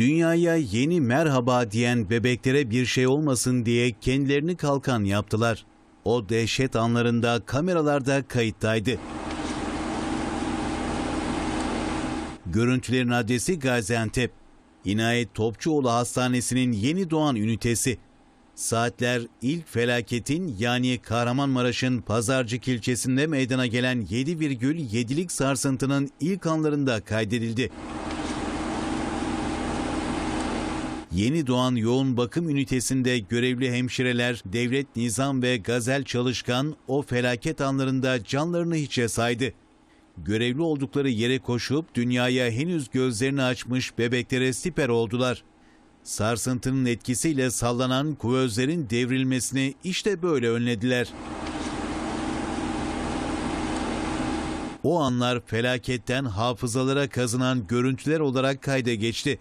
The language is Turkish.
Dünyaya yeni merhaba diyen bebeklere bir şey olmasın diye kendilerini kalkan yaptılar. O dehşet anlarında kameralarda kayıttaydı. Görüntülerin adresi Gaziantep. İnayet Topçuoğlu Hastanesi'nin yeni doğan ünitesi. Saatler ilk felaketin yani Kahramanmaraş'ın Pazarcık ilçesinde meydana gelen 7,7'lik sarsıntının ilk anlarında kaydedildi. Yeni doğan yoğun bakım ünitesinde görevli hemşireler, devlet nizam ve gazel çalışkan o felaket anlarında canlarını hiçe saydı. Görevli oldukları yere koşup dünyaya henüz gözlerini açmış bebeklere siper oldular. Sarsıntının etkisiyle sallanan kuvözlerin devrilmesini işte böyle önlediler. O anlar felaketten hafızalara kazınan görüntüler olarak kayda geçti.